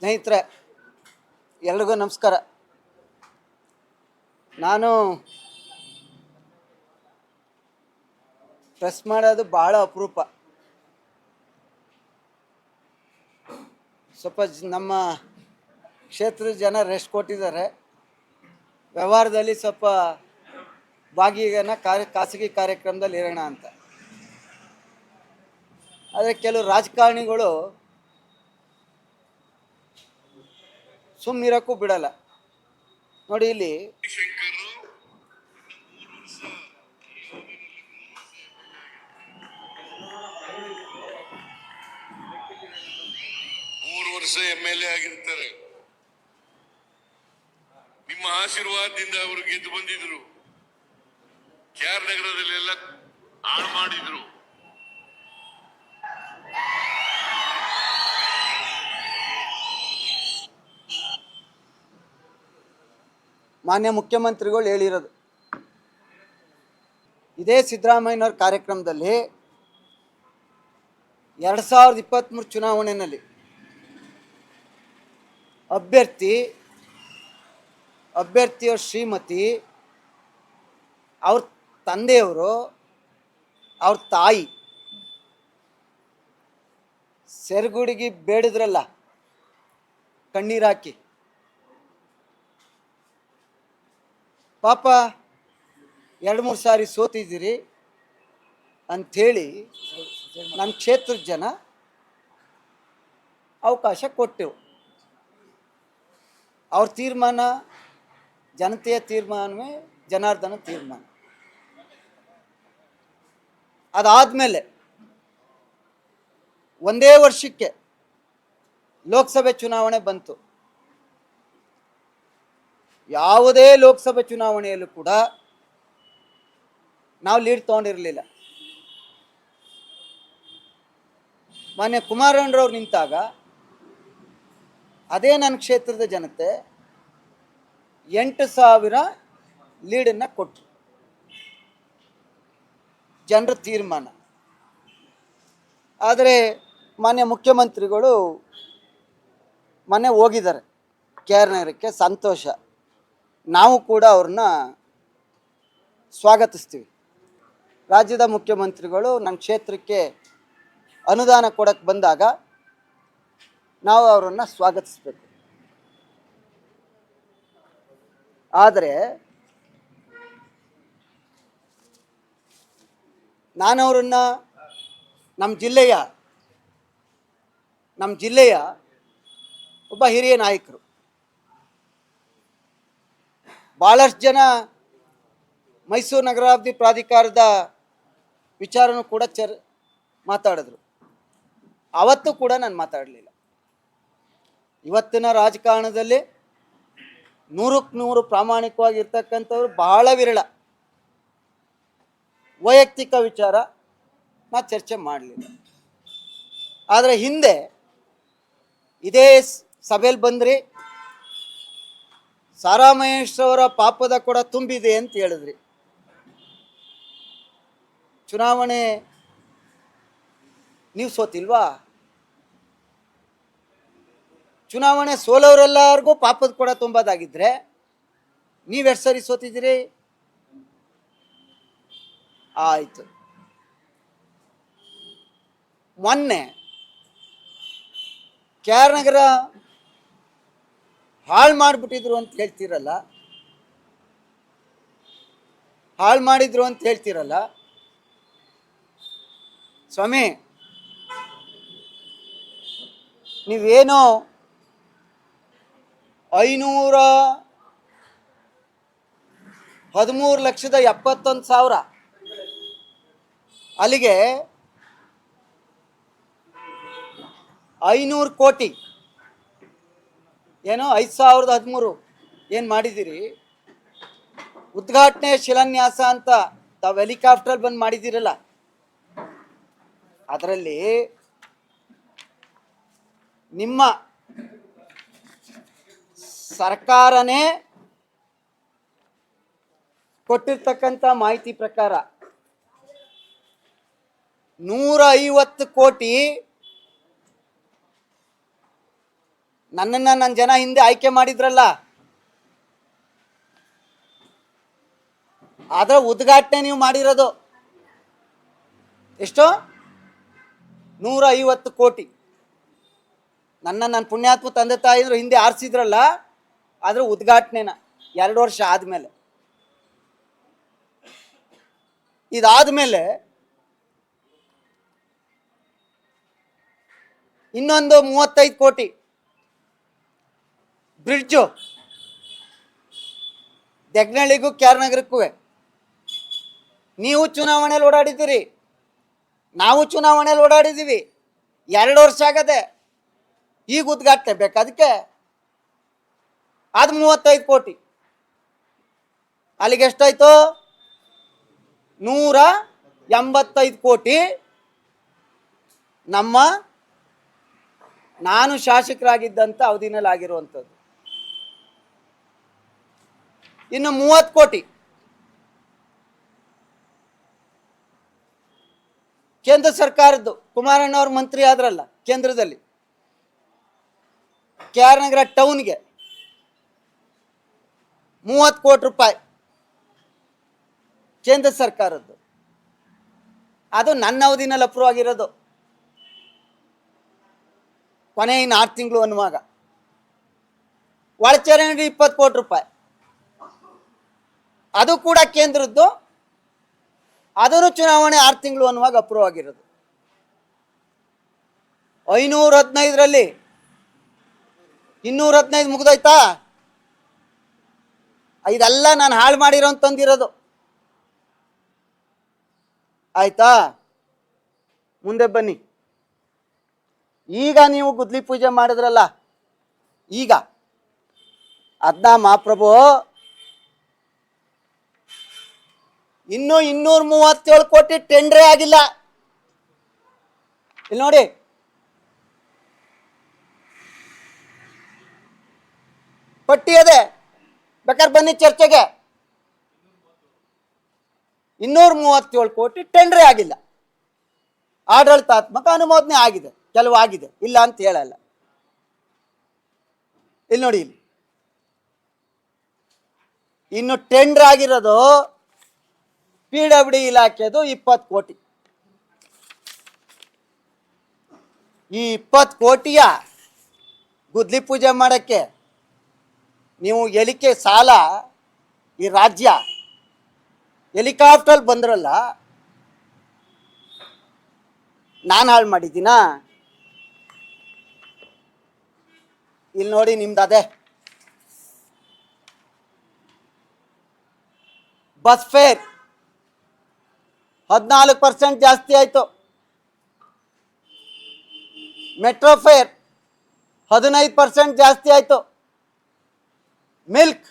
ಸ್ನೇಹಿತರೆ, ಎಲ್ರಿಗೂ ನಮಸ್ಕಾರ. ನಾನು ಪ್ರೆಸ್ ಮಾಡೋದು ಭಾಳ ಅಪರೂಪ. ಸ್ವಲ್ಪ ನಮ್ಮ ಕ್ಷೇತ್ರದ ಜನ ರೆಸ್ಟ್ ಕೊಟ್ಟಿದ್ದಾರೆ. ವ್ಯವಹಾರದಲ್ಲಿ ಸ್ವಲ್ಪ ಭಾಗಿಗನ ಕಾರ್ಯ, ಖಾಸಗಿ ಕಾರ್ಯಕ್ರಮದಲ್ಲಿ ಇರೋಣ ಅಂತ. ಆದರೆ ಕೆಲವು ರಾಜಕಾರಣಿಗಳು ಸುಮ್ಮನಿರೋಕ್ಕೂ ಬಿಡಲ್ಲ. ನೋಡಿ ಇಲ್ಲಿ. ಮೂರು ವರ್ಷ ಎಂ ಎಲ್ ಎ ಆಗಿರ್ತಾರೆ. ನಿಮ್ಮ ಆಶೀರ್ವಾದದಿಂದ ಅವರು ಗೆದ್ದು ಬಂದಿದ್ರು. ಕೆ ಆರ್ ನಗರದಲ್ಲೆಲ್ಲ ಹಾಳು ಮಾಡಿದ್ರು. ಮಾನ್ಯ ಮುಖ್ಯಮಂತ್ರಿಗಳು ಹೇಳಿರೋದು. ಇದೇ ಸಿದ್ದರಾಮಯ್ಯನವ್ರ ಕಾರ್ಯಕ್ರಮದಲ್ಲಿ ಎರಡು ಸಾವಿರದ ಇಪ್ಪತ್ತ್ಮೂರು ಚುನಾವಣೆಯಲ್ಲಿ ಅಭ್ಯರ್ಥಿ ಅಭ್ಯರ್ಥಿಯ ಶ್ರೀಮತಿ, ಅವ್ರ ತಂದೆಯವರು, ಅವ್ರ ತಾಯಿ ಸೆರಗುಡಿಗೆ ಬೇಡಿದ್ರಲ್ಲ ಕಣ್ಣೀರಾಕಿ ಪಾಪ, ಎರಡು ಮೂರು ಸಾರಿ ಸೋತಿದ್ದೀರಿ ಅಂಥೇಳಿ ನಮ್ಮ ಕ್ಷೇತ್ರದ ಜನ ಅವಕಾಶ ಕೊಟ್ಟೆವು. ಅವ್ರ ತೀರ್ಮಾನ, ಜನತೆಯ ತೀರ್ಮಾನವೇ ಜನಾರ್ದನ ತೀರ್ಮಾನ. ಅದಾದಮೇಲೆ ಒಂದೇ ವರ್ಷಕ್ಕೆ ಲೋಕಸಭೆ ಚುನಾವಣೆ ಬಂತು. ಯಾವುದೇ ಲೋಕಸಭೆ ಚುನಾವಣೆಯಲ್ಲೂ ಕೂಡ ನಾವು ಲೀಡ್ ತೊಗೊಂಡಿರಲಿಲ್ಲ. ಮಾನ್ಯ ಕುಮಾರಣ್ಣರವ್ರು ನಿಂತಾಗ ಅದೇ ನನ್ನ ಕ್ಷೇತ್ರದ ಜನತೆ ಎಂಟು ಸಾವಿರ ಲೀಡನ್ನು ಕೊಟ್ಟರು ಜನರ ತೀರ್ಮಾನ. ಆದರೆ ಮಾನ್ಯ ಮುಖ್ಯಮಂತ್ರಿಗಳು ಮೊನ್ನೆ ಹೋಗಿದ್ದಾರೆ. ಕೆ ಆರ್ ನಗರಕ್ಕೆ ಸಂತೋಷ. ನಾವು ಕೂಡ ಅವ್ರನ್ನ ಸ್ವಾಗತಿಸ್ತೀವಿ. ರಾಜ್ಯದ ಮುಖ್ಯಮಂತ್ರಿಗಳು ನಮ್ಮ ಕ್ಷೇತ್ರಕ್ಕೆ ಅನುದಾನ ಕೊಡಕ್ಕೆ ಬಂದಾಗ ನಾವು ಅವರನ್ನು ಸ್ವಾಗತಿಸ್ಬೇಕು. ಆದರೆ ನಾನು ಅವರನ್ನು ನಮ್ಮ ಜಿಲ್ಲೆಯ ನಮ್ಮ ಜಿಲ್ಲೆಯ ಒಬ್ಬ ಹಿರಿಯ ನಾಯಕರು ಭಾಳಷ್ಟು ಜನ ಮೈಸೂರು ನಗರಾಭಿವೃದ್ಧಿ ಪ್ರಾಧಿಕಾರದ ವಿಚಾರನೂ ಕೂಡ ಚರ್ ಮಾತಾಡಿದ್ರು. ಅವತ್ತು ಕೂಡ ನಾನು ಮಾತಾಡಲಿಲ್ಲ. ಇವತ್ತಿನ ರಾಜಕಾರಣದಲ್ಲಿ ನೂರಕ್ಕೆ ನೂರು ಪ್ರಾಮಾಣಿಕವಾಗಿರ್ತಕ್ಕಂಥವ್ರು ಬಹಳ ವಿರಳ. ವೈಯಕ್ತಿಕ ವಿಚಾರ ನಾ ಚರ್ಚೆ ಮಾಡಲಿಲ್ಲ. ಆದರೆ ಹಿಂದೆ ಇದೇ ಸಭೆಯಲ್ಲಿ ಬಂದ್ರಿ ಸಾರಾ ಮಹೇಶ್ ಅವರ ಪಾಪದ ಕೂಡ ತುಂಬಿದೆ ಅಂತ ಹೇಳಿದ್ರಿ. ಚುನಾವಣೆ ನೀವು ಸೋತಿಲ್ವಾ? ಚುನಾವಣೆ ಸೋಲೋರೆಲ್ಲರಿಗೂ ಪಾಪದ ಕೂಡ ತುಂಬೋದಾಗಿದ್ರೆ ನೀವೆಷ್ಟು ಸರಿ ಸೋತಿದ್ದೀರಿ? ಆಯಿತು. ಮೊನ್ನೆ ನಗರ ಹಾಳು ಮಾಡಿಬಿಟ್ಟಿದ್ರು ಅಂತ ಹೇಳ್ತೀರಲ್ಲ? ಹಾಳು ಮಾಡಿದ್ರು ಅಂತ ಹೇಳ್ತೀರಲ್ಲ? ಸ್ವಾಮಿ, ನೀವೇನೋ ಐನೂರ ಹದಿಮೂರು ಲಕ್ಷದ ಎಪ್ಪತ್ತೊಂದು ಸಾವಿರ ಅಲ್ಲಿಗೆ ಐನೂರು ಕೋಟಿ ಏನೋ ಐದು ಸಾವಿರದ ಹದಿಮೂರು ಏನು ಮಾಡಿದ್ದೀರಿ? ಉದ್ಘಾಟನೆ ಶಿಲಾನ್ಯಾಸ ಅಂತ ತಾವು ಹೆಲಿಕಾಪ್ಟರ್ ಬಂದು ಮಾಡಿದ್ದೀರಲ್ಲ. ಅದರಲ್ಲಿ ನಿಮ್ಮ ಸರ್ಕಾರನೇ ಕೊಟ್ಟಿರ್ತಕ್ಕಂಥ ಮಾಹಿತಿ ಪ್ರಕಾರ ನೂರ ಐವತ್ತು ಕೋಟಿ ನನ್ನನ್ನು ನನ್ನ ಜನ ಹಿಂದೆ ಆಯ್ಕೆ ಮಾಡಿದ್ರಲ್ಲ? ಅದರ ಉದ್ಘಾಟನೆ ನೀವು ಮಾಡಿರೋದು ಎಷ್ಟು? ನೂರ ಐವತ್ತು ಕೋಟಿ. ನನ್ನ ನನ್ನ ಪುಣ್ಯಾತ್ಮ ತಂದೆ ತಾಯಿದ್ರು ಹಿಂದೆ ಆರಿಸಿದ್ರಲ್ಲ, ಆದ್ರೆ ಉದ್ಘಾಟನೆನ ಎರಡು ವರ್ಷ ಆದಮೇಲೆ. ಇದಾದ್ಮೇಲೆ ಇನ್ನೊಂದು ಮೂವತ್ತೈದು ಕೋಟಿ. ಬ್ರಿಡ್ಜು. ದೆಗ್ನಳ್ಳಿಗೂ ಕ್ಯಾರ್ನಗರಕ್ಕೂ. ನೀವು ಚುನಾವಣೆಯಲ್ಲಿ ಓಡಾಡಿದ್ದೀರಿ. ನಾವು ಚುನಾವಣೆಯಲ್ಲಿ ಓಡಾಡಿದ್ದೀವಿ. ಎರಡು ವರ್ಷ ಆಗದೆ ಈಗ ಉದ್ಘಾಟನೆ ಬೇಕು ಅದಕ್ಕೆ. ಅದು ಮೂವತ್ತೈದು ಕೋಟಿ. ಅಲ್ಲಿಗೆ ಎಷ್ಟಾಯ್ತು? ನೂರ ಎಂಬತ್ತೈದು ಕೋಟಿ. ನಮ್ಮ ನಾನು ಶಾಸಕರಾಗಿದ್ದಂಥ ಅವಧಿನಲ್ಲಿ ಆಗಿರುವಂಥದ್ದು ಇನ್ನು ಮೂವತ್ತು ಕೋಟಿ. ಕೇಂದ್ರ ಸರ್ಕಾರದ್ದು, ಕುಮಾರಣ್ಣ ಅವ್ರ ಮಂತ್ರಿ ಆದ್ರಲ್ಲ ಕೇಂದ್ರದಲ್ಲಿ. ಕೆ ಆರ್ ನಗರ ಟೌನ್ಗೆ ಮೂವತ್ತು ಕೋಟಿ ರೂಪಾಯಿ ಕೇಂದ್ರ ಸರ್ಕಾರದ್ದು. ಅದು ನನ್ನ ಅವಧಿನಲ್ಲಿ ಅಪ್ರೂವ್ ಆಗಿರೋದು. ಕೊನೆ ಇನ್ನು ಆರು ತಿಂಗಳು ಅನ್ನುವಾಗ. ಒಳಚರಂಡಿ ಇಪ್ಪತ್ತು ಕೋಟಿ ರೂಪಾಯಿ. ಅದು ಕೂಡ ಕೇಂದ್ರದ್ದು. ಅದನ್ನು ಚುನಾವಣೆ ಆರು ತಿಂಗಳು ಅನ್ನುವಾಗ ಅಪ್ರೂವ್ ಆಗಿರೋದು. ಐನೂರ ಹದಿನೈದರಲ್ಲಿ. ಇನ್ನೂರ ಹದಿನೈದು ಮುಗ್ದೋಯ್ತಾ? ಇದೆಲ್ಲ ನಾನು ಹಾಳು ಮಾಡಿರೋ ತಂದಿರೋದು ಆಯ್ತಾ? ಮುಂದೆ ಬನ್ನಿ. ಈಗ ನೀವು ಗುದ್ಲಿ ಪೂಜೆ ಮಾಡಿದ್ರಲ್ಲ, ಈಗ. ಅದನ್ನ ಮಹಾಪ್ರಭು ಇನ್ನು ಇನ್ನೂರ ಮೂವತ್ತೇಳು ಕೋಟಿ ಟೆಂಡ್ರೇ ಆಗಿಲ್ಲ. ಇಲ್ಲಿ ನೋಡಿ. ಪಟ್ಟಿ ಅದೇ ಬೇಕಾದ್ರೆ ಬನ್ನಿ ಚರ್ಚೆಗೆ. ಇನ್ನೂರ ಮೂವತ್ತೇಳು ಕೋಟಿ ಟೆಂಡ್ರೇ ಆಗಿಲ್ಲ. ಆಡಳಿತಾತ್ಮಕ ಅನುಮೋದನೆ ಆಗಿದೆ. ಕೆಲವು ಆಗಿದೆ. ಇಲ್ಲ ಅಂತ ಹೇಳಲ್ಲ. ಇಲ್ಲಿ ನೋಡಿ ಇಲ್ಲಿ. ಇನ್ನು ಟೆಂಡರ್ ಆಗಿರೋದು ಪಿ ಡಬ್ಲ್ಯೂ ಇಲಾಖೆದು ಇಪ್ಪತ್ತು ಕೋಟಿ. ಈ ಇಪ್ಪತ್ತು ಕೋಟಿಯ ಗುದ್ಲಿ ಪೂಜೆ ಮಾಡೋಕ್ಕೆ ನೀವು ಎಲಿಕೆ ಸಾಲ ಈ ರಾಜ್ಯ ಹೆಲಿಕಾಪ್ಟರ್ ಬಂದ್ರಲ್ಲ, ನಾನು ಹಾಳು ಮಾಡಿದ್ದೀನಾ? ಇಲ್ಲಿ ನೋಡಿ ನಿಮ್ದು ಅದೇ. Bus fare. ಹದಿನಾಲ್ಕು ಪರ್ಸೆಂಟ್ ಜಾಸ್ತಿ ಆಯಿತು. ಮೆಟ್ರೋ ಫೇರ್ ಹದಿನೈದು ಪರ್ಸೆಂಟ್ ಜಾಸ್ತಿ ಆಯಿತು. Milk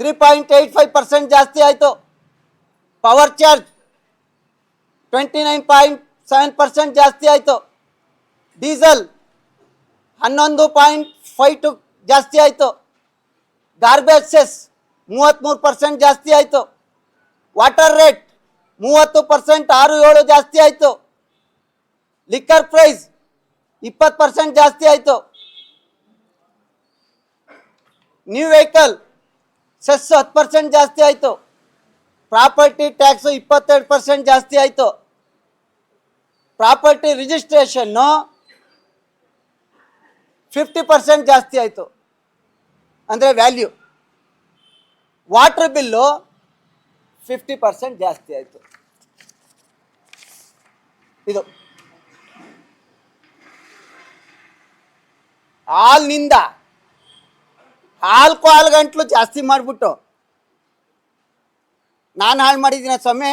three point eight five percent ಜಾಸ್ತಿ ಆಯಿತು. Power charge twenty nine point seven percent ಜಾಸ್ತಿ ಆಯಿತು. ಡೀಸೆಲ್ ಹನ್ನೊಂದು ಪಾಯಿಂಟ್ ಫೈವ್ ಟು ಜಾಸ್ತಿ ಆಯಿತು. ಗಾರ್ಬೇಜ್ ಸೆಸ್ ಮೂವತ್ತ್ಮೂರು ಪರ್ಸೆಂಟ್ ಜಾಸ್ತಿ ಆಯಿತು. ವಾಟರ್ ರೇಟ್ ಮೂವತ್ತು ಪರ್ಸೆಂಟ್ ಆರು ಏಳು ಜಾಸ್ತಿ ಆಯಿತು. ಲಿಕ್ಕರ್ ಪ್ರೈಸ್ ಇಪ್ಪತ್ತು ಪರ್ಸೆಂಟ್ ಜಾಸ್ತಿ ಆಯಿತು. ನ್ಯೂ ವೆಹಿಕಲ್ ಸೆಸ್ ಹತ್ತು ಪರ್ಸೆಂಟ್ ಜಾಸ್ತಿ ಆಯಿತು. ಪ್ರಾಪರ್ಟಿ ಟ್ಯಾಕ್ಸು ಇಪ್ಪತ್ತೆರಡು ಪರ್ಸೆಂಟ್ ಜಾಸ್ತಿ ಆಯಿತು. ಪ್ರಾಪರ್ಟಿ ರಿಜಿಸ್ಟ್ರೇಷನ್ನು ಫಿಫ್ಟಿ ಪರ್ಸೆಂಟ್ ಜಾಸ್ತಿ ಆಯಿತು. ಅಂದರೆ value water bill fifty percent ಜಾಸ್ತಿ ಆಯಿತು. ಇದು. ಹಾಲ್ನಿಂದ ಹಾಲ್ಕು ಹಾಲು ಗಂಟ್ಲು ಜಾಸ್ತಿ ಮಾಡಿಬಿಟ್ಟು. ನಾನು ಹಾಳು ಮಾಡಿದ್ದೀನ ಸ್ವಾಮಿ?